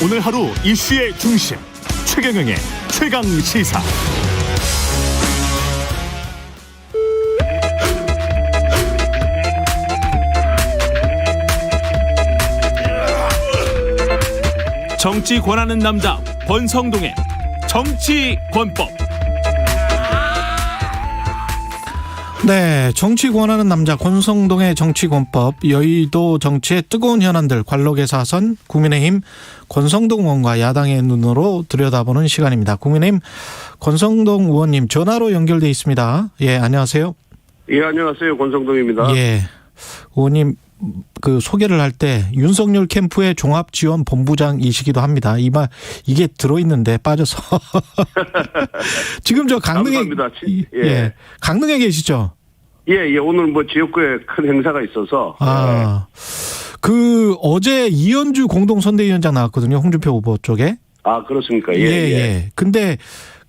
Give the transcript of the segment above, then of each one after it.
오늘 하루 이슈의 중심 최경영의 최강 시사. 정치 권하는 남자 권성동의 정치 권법. 네, 정치 권하는 남자 권성동의 정치권법 여의도 정치의 뜨거운 현안들 관록의 사선 국민의힘 권성동 의원과 야당의 눈으로 들여다보는 시간입니다. 국민의힘 권성동 의원님 전화로 연결돼 있습니다. 예, 안녕하세요. 예, 안녕하세요. 권성동입니다. 예, 의원님 그 소개를 할 때 윤석열 캠프의 종합 지원 본부장이시기도 합니다. 이말 이게 들어 있는데 빠져서 지금 저 강릉에 감사합니다. 진- 예. 예. 강릉에 계시죠? 예, 예, 오늘 뭐 지역구에 큰 행사가 있어서. 아, 그 어제 이현주 공동 선대위원장 나왔거든요. 홍준표 후보 쪽에. 아, 그렇습니까? 예, 예, 예. 예. 근데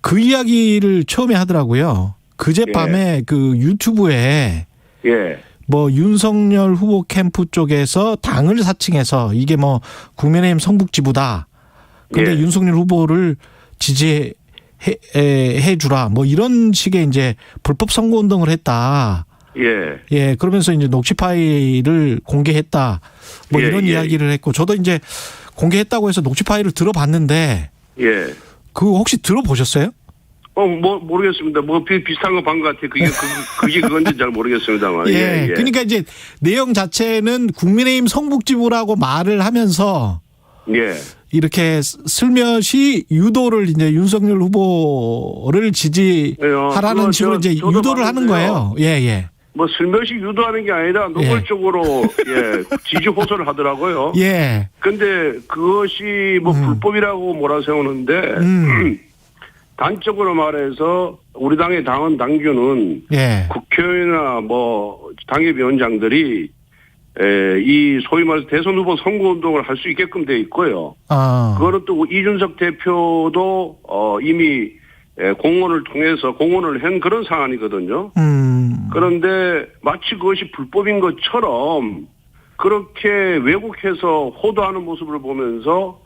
그 이야기를 처음에 하더라고요. 그제 밤에 그 유튜브에 예. 뭐 윤석열 후보 캠프 쪽에서 당을 사칭해서 이게 뭐 국민의힘 성북지부다. 근데 예. 윤석열 후보를 지지해 해, 해 주라. 뭐 이런 식의 이제 불법 선거 운동을 했다. 예. 예, 그러면서 이제 녹취 파일을 공개했다. 뭐 예, 이런 예. 이야기를 했고 저도 이제 공개했다고 해서 녹취 파일을 들어봤는데 예. 그거 혹시 들어보셨어요? 어, 뭐, 모르겠습니다. 뭐, 비, 비슷한 거 본 것 같아요. 그게, 그, 그게 그건지 잘 모르겠습니다만. 예, 예. 그러니까 이제 내용 자체는 국민의힘 성북지부라고 말을 하면서 예. 이렇게 슬며시 유도를 이제 윤석열 후보를 예, 지지하라는 그거 식으로 저- 이제 유도를 하는 봤는데요. 거예요. 예, 예. 뭐, 슬며시 유도하는 게 아니라 노골적으로, 예, 지지 호소를 하더라고요. 예. 근데 그것이 뭐 불법이라고 몰아세우는데, 음. 단적으로 말해서 우리 당의 당원 당규는 예. 국회의원이나 뭐 당협 위원장들이 에, 이 소위 말해서 대선 후보 선거 운동을 할 수 있게끔 돼 있고요. 아. 그거는 또 이준석 대표도 어, 이미 에, 공언을 통해서 공언을 한 그런 상황이거든요. 음. 그런데 마치 그것이 불법인 것처럼 그렇게 왜곡해서 호도하는 모습을 보면서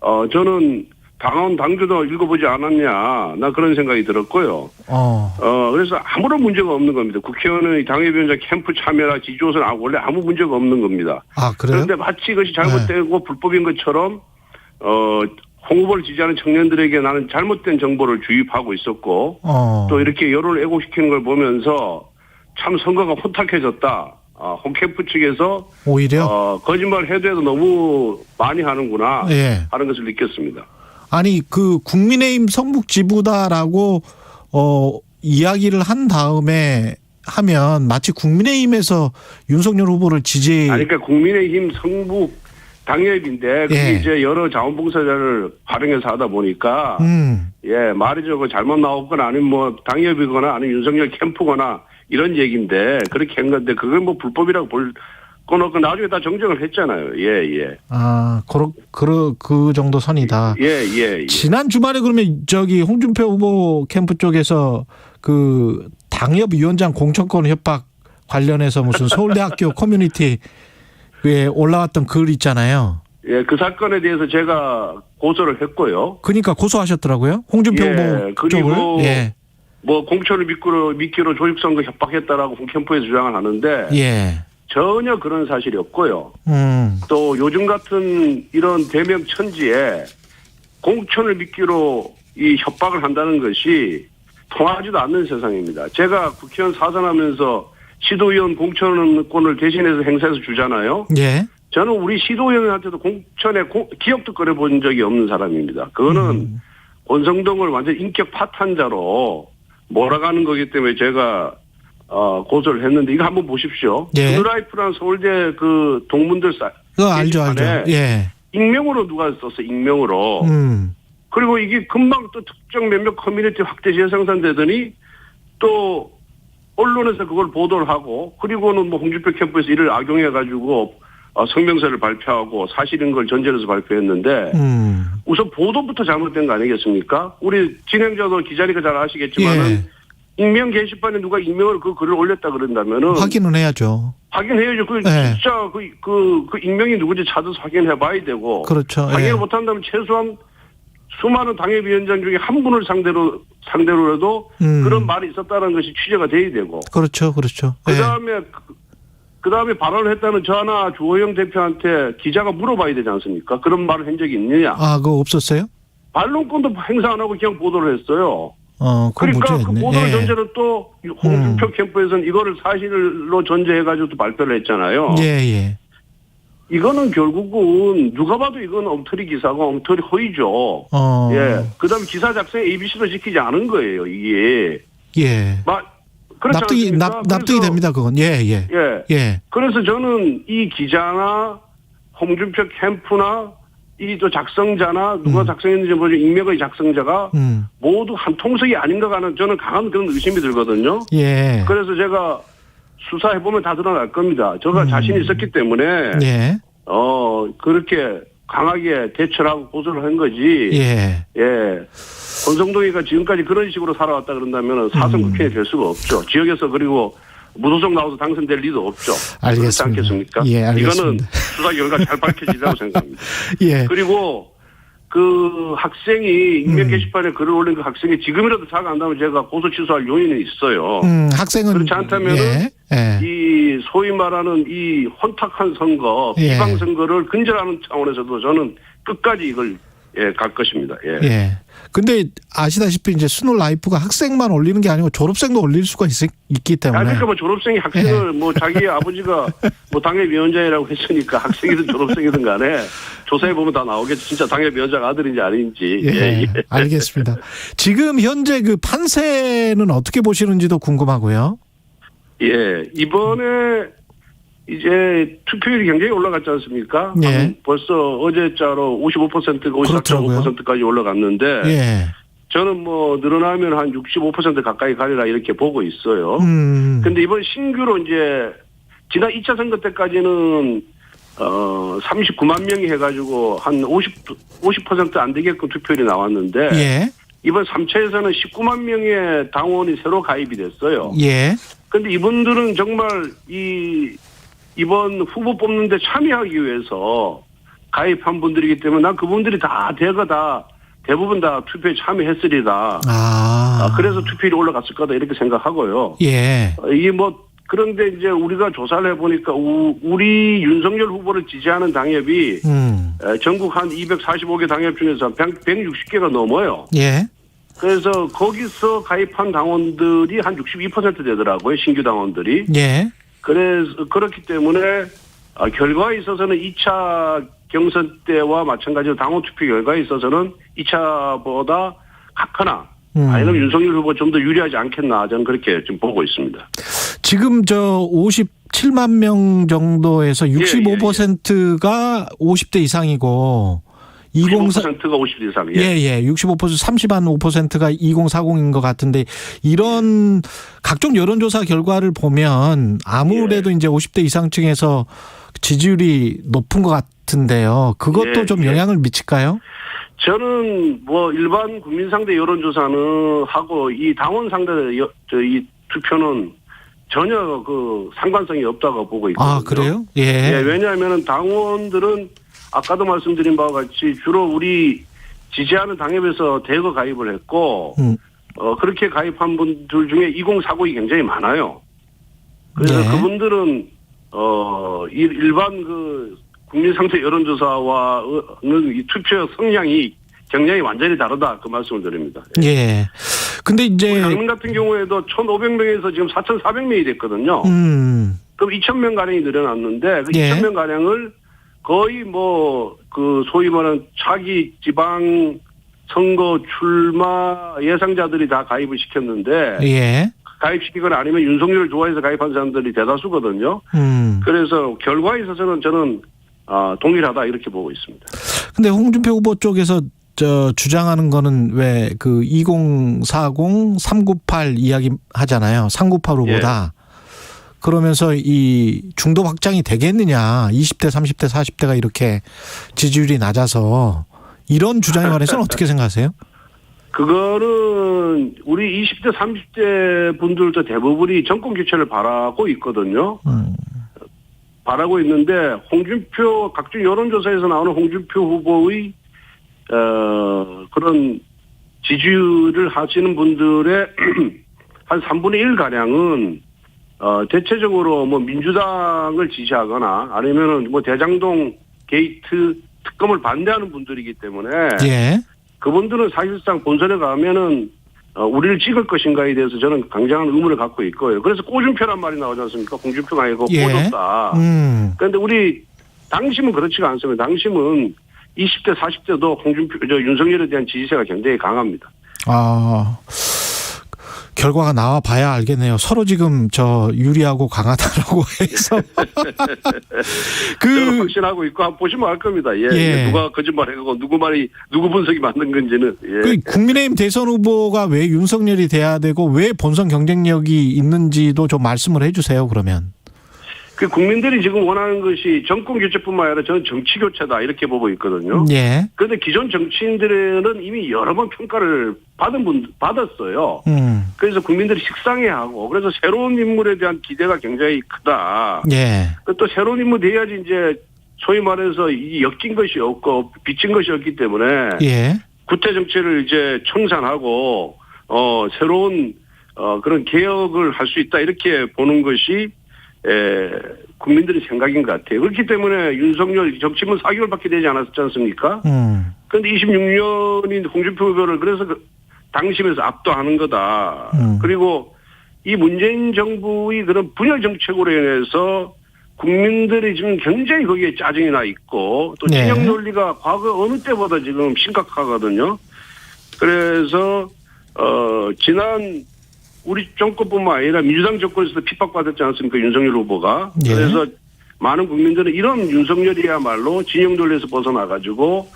어 저는 당원 당규도 읽어보지 않았냐 나 그런 생각이 들었고요. 어. 어 그래서 아무런 문제가 없는 겁니다. 국회의원의 당협위원장 캠프 참여나 지지호선 아, 원래 아무 문제가 없는 겁니다. 아, 그래요? 네. 그런데 마치 이것이 잘못되고 불법인 것처럼 어 홍보를 지지하는 청년들에게 나는 잘못된 정보를 주입하고 있었고 어. 또 이렇게 여론을 왜곡시키는 걸 보면서 참 선거가 혼탁해졌다. 아, 홍캠프 측에서 오히려 어, 거짓말 해도 해도 너무 많이 하는구나 예. 하는 것을 느꼈습니다. 아니 그 국민의힘 성북지부다라고 어 이야기를 한 다음에 하면 마치 국민의힘에서 윤석열 후보를 지지 아니, 그러니까 국민의힘 성북 당협인데 그게 예. 이제 여러 자원봉사자를 활용해서 하다 보니까 음. 예 말이 저거 잘못 나왔거나 아니면 뭐 당협이거나 아니면 윤석열 캠프거나 이런 얘기인데 그렇게 한 건데 그걸 뭐 불법이라고 볼건 없고 나중에 다 정정을 했잖아요. 예 예. 아, 그러, 그, 그 정도 선이다. 예, 예, 예. 지난 주말에 그러면 저기 홍준표 후보 캠프 쪽에서 그 당협위원장 공천권 협박 관련해서 무슨 서울대학교 커뮤니티 에 올라왔던 글 있잖아요. 예, 그 사건에 대해서 제가 고소를 했고요. 그러니까 고소하셨더라고요. 홍준표 예, 후보 그리고 쪽을. 예. 뭐 공천을 미끼로, 미끼로 조직선거 협박했다라고 캠프에서 주장을 하는데 예. 전혀 그런 사실이 없고요. 음. 또 요즘 같은 이런 대명 천지에 공천을 미끼로 이 협박을 한다는 것이 통하지도 않는 세상입니다. 제가 국회의원 사선하면서 시도의원 공천권을 대신해서 행사해서 주잖아요. 예. 저는 우리 시도의원한테도 공천에 고- 기억도 꺼내본 적이 없는 사람입니다. 그거는 음. 권성동을 완전 인격 파탄자로 몰아가는 거기 때문에 제가 어, 고소를 했는데 이거 한번 보십시오. 예. 뉴라이프란 서울대 그 동문들 사 그거 알죠, 알죠. 예. 익명으로 누가 썼어 익명으로. 음. 그리고 이게 금방 또 특정 몇몇 커뮤니티 확대 재생산되더니 또 언론에서 그걸 보도를 하고 그리고는 뭐 홍준표 캠프에서 이를 악용해 가지고 어, 성명서를 발표하고 사실인 걸 전제로 해서 발표했는데 음. 우선 보도부터 잘못된 거 아니겠습니까? 우리 진행자도 기자니까 잘 아시겠지만은 예. 익명 게시판에 누가 익명으로 그 글을 올렸다 그런다면은 확인은 해야죠. 확인해야죠. 그 네. 진짜 그, 그, 그 익명이 누구인지 찾아서 확인해 봐야 되고 그렇죠. 예. 확인을 못한다면 최소한 수많은 당협위원장 중에 한 분을 상대로 상대로라도 음. 그런 말이 있었다는 것이 취재가 돼야 되고 그렇죠. 그렇죠. 그 예. 다음에 그 다음에 발언을 했다는 저나 주호영 대표한테 기자가 물어봐야 되지 않습니까? 그런 말을 한 적이 있느냐? 아, 그거 없었어요? 반론권도 행사 안 하고 그냥 보도를 했어요. 어, 그러니까 그. 보도를 예. 전제로 또 홍준표 캠프에서는 이거를 사실로 전제해가지고 또 발표를 했잖아요. 예, 예. 이거는 결국은 누가 봐도 이건 엉터리 기사고 엉터리 허위죠. 어. 예. 그 다음에 기사 작성에 ABC도 지키지 않은 거예요, 이게. 예. 막, 그렇지 납득이 않습니까? 납, 납득이 됩니다. 그건. 예, 예. 예. 예. 그래서 저는 이 기자나 홍준표 캠프나 이 또 작성자나 누가 작성했는지 모르죠 익명의 작성자가 음. 모두 한 통속이 아닌가 하는 저는 강한 그런 의심이 들거든요. 예. 그래서 제가 수사해 보면 다 드러날 겁니다. 제가 음. 자신이 있었기 때문에 예. 어 그렇게 강하게 대처를 하고 고소를 한 거지. 예. 예. 권성동이가 지금까지 그런 식으로 살아왔다 그런다면 사선 음. 국회에 될 수가 없죠. 지역에서 그리고 무소속 나와서 당선될 리도 없죠. 그렇지 알겠습니다. 않겠습니까? 예, 이거는 알겠습니다. 수사 결과 잘 밝혀지리라고 생각합니다. 예. 그리고 그 학생이 익명 음. 게시판에 글을 올린 그 학생이 지금이라도 자가 안 나면 제가 고소 취소할 요인은 있어요. 음, 학생은 그렇지 않다면은 예. 예. 이 소위 말하는 이 혼탁한 선거, 예. 비방 선거를 근절하는 차원에서도 저는 끝까지 이걸 예, 갈 것입니다. 예. 예. 근데 아시다시피 이제 스노 라이프가 학생만 올리는 게 아니고 졸업생도 올릴 수가 있, 있기 아, 때문에. 그러니까 뭐 졸업생이 학생을 예. 뭐 자기 아버지가 뭐 당협위원장이라고 했으니까 학생이든 졸업생이든 간에 조사해 보면 다 나오겠죠. 진짜 당협위원장 아들인지 아닌지. 예, 예, 예. 알겠습니다. 지금 현재 그 판세는 어떻게 보시는지도 궁금하고요. 예, 이번에 이제 투표율이 굉장히 올라갔지 않습니까? 예. 한 벌써 어제자로 55%가 그렇더라고요. 54.5%까지 올라갔는데 예. 저는 뭐 늘어나면 한 65% 가까이 가리라 이렇게 보고 있어요. 음. 근데 이번 신규로 이제 지난 2차 선거 때까지는 어 39만 명이 해가지고 한 50, 50%안 되게끔 투표율이 나왔는데 예. 이번 3차에서는 19만 명의 당원이 새로 가입이 됐어요. 예. 근데 이분들은 정말 이 이번 후보 뽑는데 참여하기 위해서 가입한 분들이기 때문에 난 그분들이 다 대거 다 대부분 다 투표에 참여했으리다. 아. 아, 그래서 투표율이 올라갔을 거다 이렇게 생각하고요. 예. 어, 이게 뭐 그런데 이제 우리가 조사를 해보니까 우- 우리 윤석열 후보를 지지하는 당협이 음. 에, 전국 한 245개 당협 중에서 160개가 넘어요. 예. 그래서 거기서 가입한 당원들이 한 62% 되더라고요. 신규 당원들이. 예. 그래서 그렇기 때문에 아, 결과에 있어서는 2차 경선 때와 마찬가지로 당원 투표 결과에 있어서는 2차보다 같거나 음. 아니면 윤석열 후보 좀 더 유리하지 않겠나 저는 그렇게 지금 보고 있습니다. 지금 저 57만 명 정도에서 예, 65%가 50대 이상이고 2040 15%가 50 이상. 예. 예, 예. 65% 30한 5%가 2040인 것 같은데 이런 각종 여론조사 결과를 보면 아무래도 이제 50대 이상층에서 지지율이 높은 것 같은데요. 그것도 예, 좀 예. 영향을 미칠까요? 저는 뭐 일반 국민 상대 여론조사는 하고 이 당원 상대 여- 저 이 투표는 전혀 그 상관성이 없다고 보고 있거든요. 아, 그래요? 예, 예. 왜냐하면 당원들은 아까도 말씀드린 바와 같이 주로 우리 지지하는 당협에서 대거 가입을 했고 음. 어 그렇게 가입한 분들 중에 2040이 굉장히 많아요. 그래서 네. 그분들은 어 일- 일반 그 국민 상태 여론조사와는 이 투표 성향이 굉장히 완전히 다르다 그 말씀을 드립니다. 예. 근데 이제 강릉 같은 경우에도 1,500명에서 지금 4,400명이 됐거든요. 음. 그럼 2,000명 가량이 늘어났는데 그 예. 2,000명 가량을 거의 뭐 그 소위 말하는 차기 지방 선거 출마 예상자들이 다 가입을 시켰는데 예. 가입시키거나 아니면 윤석열을 좋아해서 가입한 사람들이 대다수거든요. 음. 그래서 결과에 있어서는 저는 아, 동일하다 이렇게 보고 있습니다. 근데 홍준표 후보 쪽에서 저 주장하는 거는 왜 그 2040, 398 이야기 하잖아요. 398 후보다. 그러면서 이 중도 확장이 되겠느냐. 20대, 30대, 40대가 이렇게 지지율이 낮아서 이런 주장에 관해서는 어떻게 생각하세요? 그거는 우리 20대, 30대 분들도 대부분이 정권 교체를 바라고 있거든요. 음. 바라고 있는데 홍준표 각종 여론조사에서 나오는 홍준표 후보의 어 그런 지지를 하시는 분들의 한 3분의 1 가량은 어 대체적으로 뭐 민주당을 지지하거나 아니면은 뭐 대장동 게이트 특검을 반대하는 분들이기 때문에 예. 그분들은 사실상 본선에 가면은 어, 우리를 찍을 것인가에 대해서 저는 강장한 의문을 갖고 있고요. 그래서 꼬준표란 말이 나오지 않습니까? 공준표가 아니고 예. 꼬줬다. 음. 그런데 우리 당심은 그렇지가 않습니다. 당심은 20대, 40대도 홍준표, 저 윤석열에 대한 지지세가 굉장히 강합니다. 아. 결과가 나와 봐야 알겠네요. 서로 지금 저 유리하고 강하다라고 해서 그 확신하고 있고 한번 보시면 알 겁니다. 예. 예. 누가 거짓말하고 누구 말이 누구 분석이 맞는 건지는 예. 그 국민의힘 대선 후보가 왜 윤석열이 돼야 되고 왜 본선 경쟁력이 있는지도 좀 말씀을 해주세요. 그러면 그 국민들이 지금 원하는 것이 정권 교체뿐만 아니라 저는 정치 교체다 이렇게 보고 있거든요. 예, 그런데 기존 정치인들은 이미 여러 번 평가를 받은 분 받았어요. 음, 그래서 국민들이 식상해하고 그래서 새로운 인물에 대한 기대가 굉장히 크다. 예, 그또 새로운 인물 돼야지 이제 소위 말해서 이 엮인 것이 없고 비친 것이 없기 때문에 예, 구태 정치를 이제 청산하고 어 새로운 어 그런 개혁을 할 수 있다 이렇게 보는 것이 에 국민들의 생각인 것 같아요. 그렇기 때문에 윤석열 정치문 4개월밖에 되지 않았지 않습니까? 음, 그런데 26년인 홍준표 후보를 그래서 그 당심에서 압도하는 거다. 음. 그리고 이 문재인 정부의 그런 분열 정책으로 인해서 국민들이 지금 굉장히 거기에 짜증이 나 있고 또 네. 진영 논리가 과거 어느 때보다 지금 심각하거든요. 그래서 어 지난 우리 정권뿐만 아니라 민주당 정권에서도 핍박받았지 않습니까 윤석열 후보가 예. 그래서 많은 국민들은 이런 윤석열이야말로 진영 논리에서 벗어나 가지고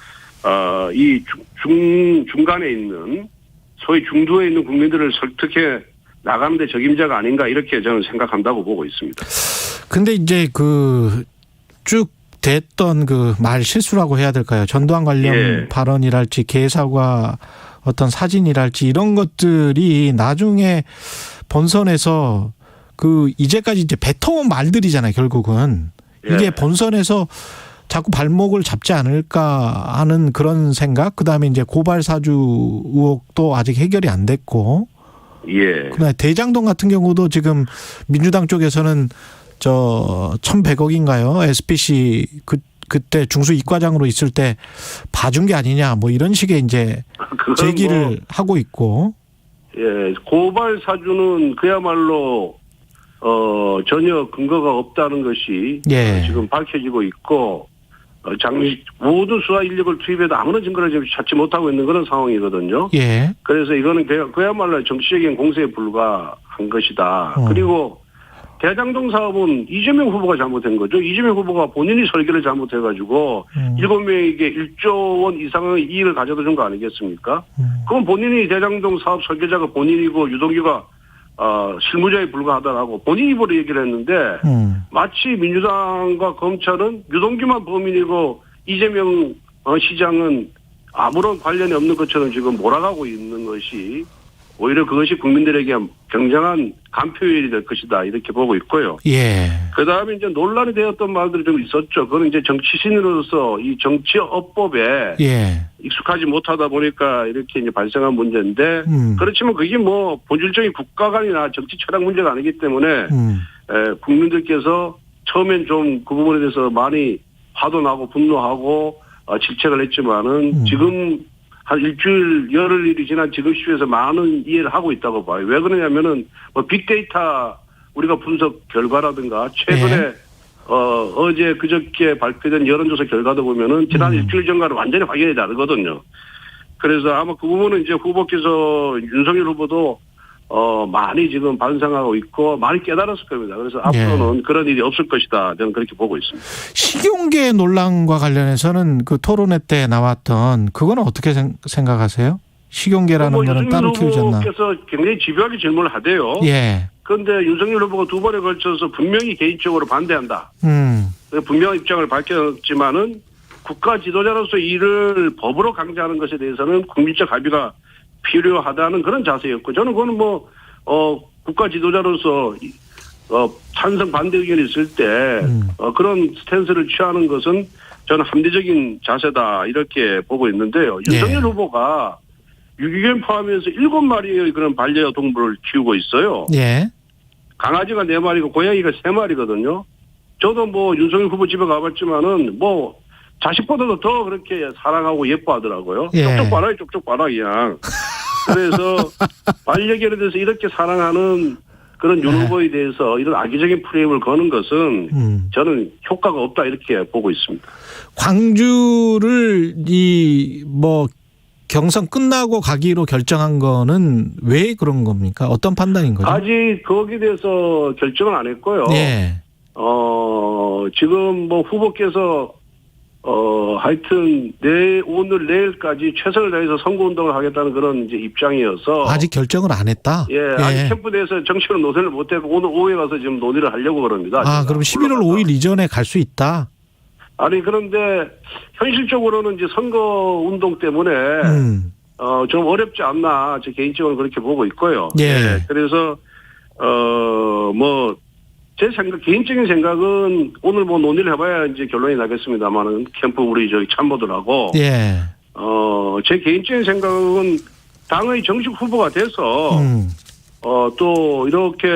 어이 중 중간에 있는 소위 중도에 있는 국민들을 설득해 나가는데 적임자가 아닌가 이렇게 저는 생각한다고 보고 있습니다. 근데 이제 그 쭉 됐던 그 말 실수라고 해야 될까요? 전두환 관련 예. 발언이랄지 개사과 어떤 사진이랄지 이런 것들이 나중에 본선에서 그 이제까지 이제 뱉어온 말들이잖아요, 결국은. 이게 예. 본선에서 자꾸 발목을 잡지 않을까 하는 그런 생각. 그다음에 이제 고발 사주 의혹도 아직 해결이 안 됐고. 예. 그다음에 대장동 같은 경우도 지금 민주당 쪽에서는 저 1,100억인가요? SPC 그 그때 중수 이과장으로 있을 때 봐준 게 아니냐 뭐 이런 식의 이제 제기를 뭐 하고 있고. 예, 고발 사주는 그야말로 어 전혀 근거가 없다는 것이 예. 어, 지금 밝혀지고 있고 어, 장시 모든 수사 인력을 투입해도 아무런 증거를 찾지 못하고 있는 그런 상황이거든요. 예. 그래서 이거는 그야- 그야말로 정치적인 공세에 불과한 것이다. 어. 그리고 대장동 사업은 이재명 후보가 잘못한 거죠. 이재명 후보가 본인이 설계를 잘못해가지고 음. 일곱 명에게 1조 원 이상의 이익을 가져다 준 거 아니겠습니까? 음. 그건 본인이 대장동 사업 설계자가 본인이고 유동규가 어, 실무자에 불과하다라고 본인 입으로 얘기를 했는데 음. 마치 민주당과 검찰은 유동규만 범인이고 이재명 어, 시장은 아무런 관련이 없는 것처럼 지금 몰아가고 있는 것이 오히려 그것이 국민들에게 굉장한 간표일이 될 것이다 이렇게 보고 있고요. 예. 그 다음에 이제 논란이 되었던 말들이 좀 있었죠. 그건 이제 정치신으로서 이 정치업법에 예. 익숙하지 못하다 보니까 이렇게 이제 발생한 문제인데 음. 그렇지만 그게 뭐 본질적인 국가 간이나 정치 철학 문제가 아니기 때문에 음. 에, 국민들께서 처음엔 좀 그 부분에 대해서 많이 화도 나고 분노하고 어, 질책을 했지만은 음. 지금 한 일주일 열흘이 지난 지금 시점에서 많은 이해를 하고 있다고 봐요. 왜 그러냐면은 뭐 빅데이터 우리가 분석 결과라든가 최근에 네. 어, 어제 그저께 발표된 여론조사 결과도 보면은 지난 음. 일주일 전과는 완전히 확연히 다르거든요. 그래서 아마 그 부분은 이제 후보께서 윤석열 후보도 어, 많이 지금 반성하고 있고 많이 깨달았을 겁니다. 그래서 예. 앞으로는 그런 일이 없을 것이다. 저는 그렇게 보고 있습니다. 식용계 논란과 관련해서는 그 토론회 때 나왔던 그거는 어떻게 생- 생각하세요? 식용계라는 뭐 거는 따로 키우지 않나? 후보께서 굉장히 집요하게 질문을 하대요. 예. 그런데 윤석열 후보가 두 번에 걸쳐서 분명히 개인적으로 반대한다. 음. 분명한 입장을 밝혔지만은 국가 지도자로서 이를 법으로 강제하는 것에 대해서는 국민적 합의가 필요하다는 그런 자세였고 저는 그거는 뭐 어, 국가 지도자로서 이- 어, 찬성 반대 의견이 있을 때 음. 어, 그런 스탠스를 취하는 것은 저는 합리적인 자세다 이렇게 보고 있는데요. 예. 윤석열 후보가 유기견 포함해서 일곱 마리의 그런 반려동물을 키우고 있어요. 예. 강아지가 네 마리고 고양이가 세 마리거든요. 저도 뭐 윤석열 후보 집에 가봤지만은 뭐 자식보다도 더 그렇게 사랑하고 예뻐하더라고요. 예. 쪽쪽 봐라, 쪽쪽 봐라 그냥. 그래서 반려견에 대해서 이렇게 사랑하는 그런 윤 네. 후보에 대해서 이런 악의적인 프레임을 거는 것은 음. 저는 효과가 없다 이렇게 보고 있습니다. 광주를 이 뭐 경선 끝나고 가기로 결정한 거는 왜 그런 겁니까? 어떤 판단인 거죠? 아직 거기에 대해서 결정은 안 했고요. 예. 어, 지금 뭐 후보께서 어, 하여튼 내 오늘 내일까지 최선을 다해서 선거 운동을 하겠다는 그런 이제 입장이어서 아직 결정을 안 했다. 예, 아직 캠프 내에서 정치로 논의를 못 했고 오늘 오후에 가서 지금 논의를 하려고 그럽니다. 아, 그럼 11월 올라가서. 5일 이전에 갈 수 있다. 아니 그런데 현실적으로는 이제 선거 운동 때문에 음. 어, 좀 어렵지 않나 제 개인적으로 그렇게 보고 있고요. 예. 그래서 어, 뭐 제 생각, 개인적인 생각은 오늘 뭐 논의를 해봐야 이제 결론이 나겠습니다만은 캠프 우리 저기 참모들하고 예. 어, 제 개인적인 생각은 당의 정식 후보가 돼서 음. 어, 또 이렇게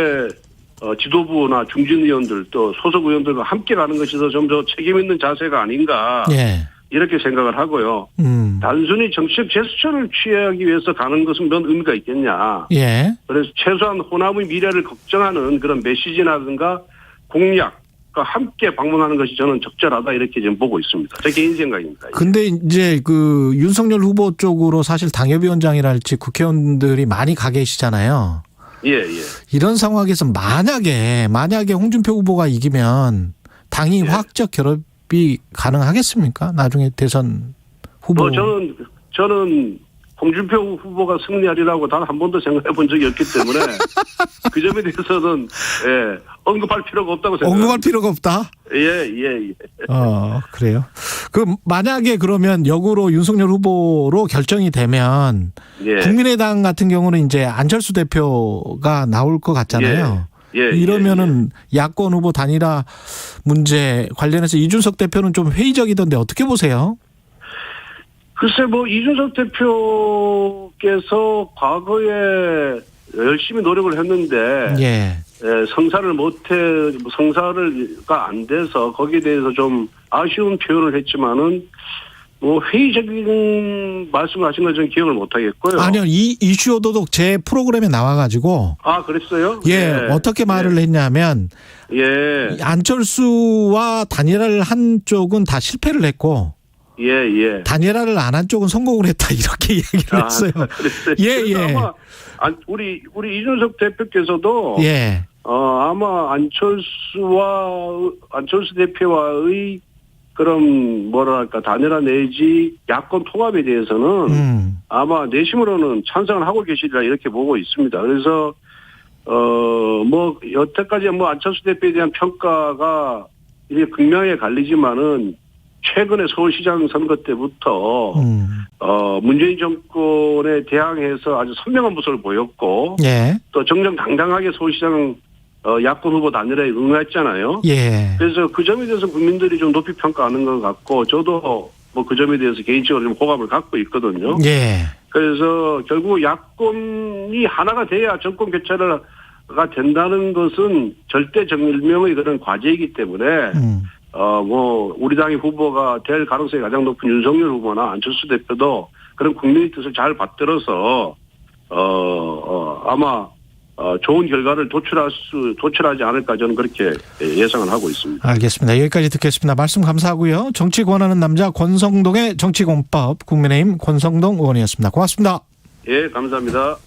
어, 지도부나 중진 의원들 또 소속 의원들과 함께 가는 것이 더 좀 더 책임 있는 자세가 아닌가 예. 이렇게 생각을 하고요. 음. 단순히 정치적 제스처를 취하기 위해서 가는 것은 몇 의미가 있겠냐. 예. 그래서 최소한 호남의 미래를 걱정하는 그런 메시지라든가 공약과 함께 방문하는 것이 저는 적절하다 이렇게 지금 보고 있습니다. 제 개인 생각입니다. 근데 이제 그 윤석열 후보 쪽으로 사실 당협위원장이랄지 국회의원들이 많이 가 계시잖아요. 예, 예. 이런 상황에서 만약에 만약에 홍준표 후보가 이기면 당이 예. 화학적 결합 이 가능하겠습니까? 나중에 대선 후보. 뭐 저는 저는 홍준표 후보가 승리하리라고 단 한 번도 생각해 본 적이 없기 때문에 그 점에 대해서는 예, 언급할 필요가 없다고 생각합니다. 언급할 필요가 없다. 예, 예, 예. 어, 그래요. 그 만약에 그러면 역으로 윤석열 후보로 결정이 되면 예. 국민의당 같은 경우는 이제 안철수 대표가 나올 것 같잖아요. 예, 예, 이러면은 야권 후보 단일화 문제 관련해서 이준석 대표는 좀 회의적이던데 어떻게 보세요? 글쎄 뭐 이준석 대표께서 과거에 열심히 노력을 했는데 예. 예, 성사를 못해 성사를가 안 돼서 거기에 대해서 좀 아쉬운 표현을 했지만은 뭐 회의적인 말씀을 하신 걸 저는 기억을 못 하겠고요. 아니요, 이 이슈 오도독 제 프로그램에 나와가지고 아 그랬어요? 예, 어떻게 말을 했냐면 예, 안철수와 단일화를 한 쪽은 다 실패를 했고 예, 예. 단일화를 안 한 쪽은 성공을 했다 이렇게 얘기를 했어요. 그랬어요. 예, 예. 아마 안- 우리 우리 이준석 대표께서도 예, 어 아마 안철수와 안철수 대표와의 그런 뭐랄까 단일화 내지 야권 통합에 대해서는 음, 아마 내심으로는 찬성을 하고 계시리라 이렇게 보고 있습니다. 그래서 어 뭐 여태까지 뭐 안철수 대표에 대한 평가가 이게 극명하게 갈리지만은 최근에 서울시장 선거 때부터 음, 어 문재인 정권에 대항해서 아주 선명한 모습을 보였고 예, 또 정정당당하게 서울시장 어, 야권 후보 단일화에 응했잖아요. 예, 그래서 그 점에 대해서 국민들이 좀 높이 평가하는 것 같고 저도 뭐 그 점에 대해서 개인적으로 좀 호감을 갖고 있거든요. 예, 그래서 결국 야권이 하나가 돼야 정권 교체가 된다는 것은 절대 정일명의 그런 과제이기 때문에 음, 어뭐 우리 당의 후보가 될 가능성이 가장 높은 윤석열 후보나 안철수 대표도 그런 국민의 뜻을 잘 받들어서 어, 어 아마 어 좋은 결과를 도출할 수 도출하지 않을까 저는 그렇게 예상을 하고 있습니다. 알겠습니다. 여기까지 듣겠습니다. 말씀 감사하고요. 정치 권하는 남자 권성동의 정치공법 국민의힘 권성동 의원이었습니다. 고맙습니다. 예, 감사합니다.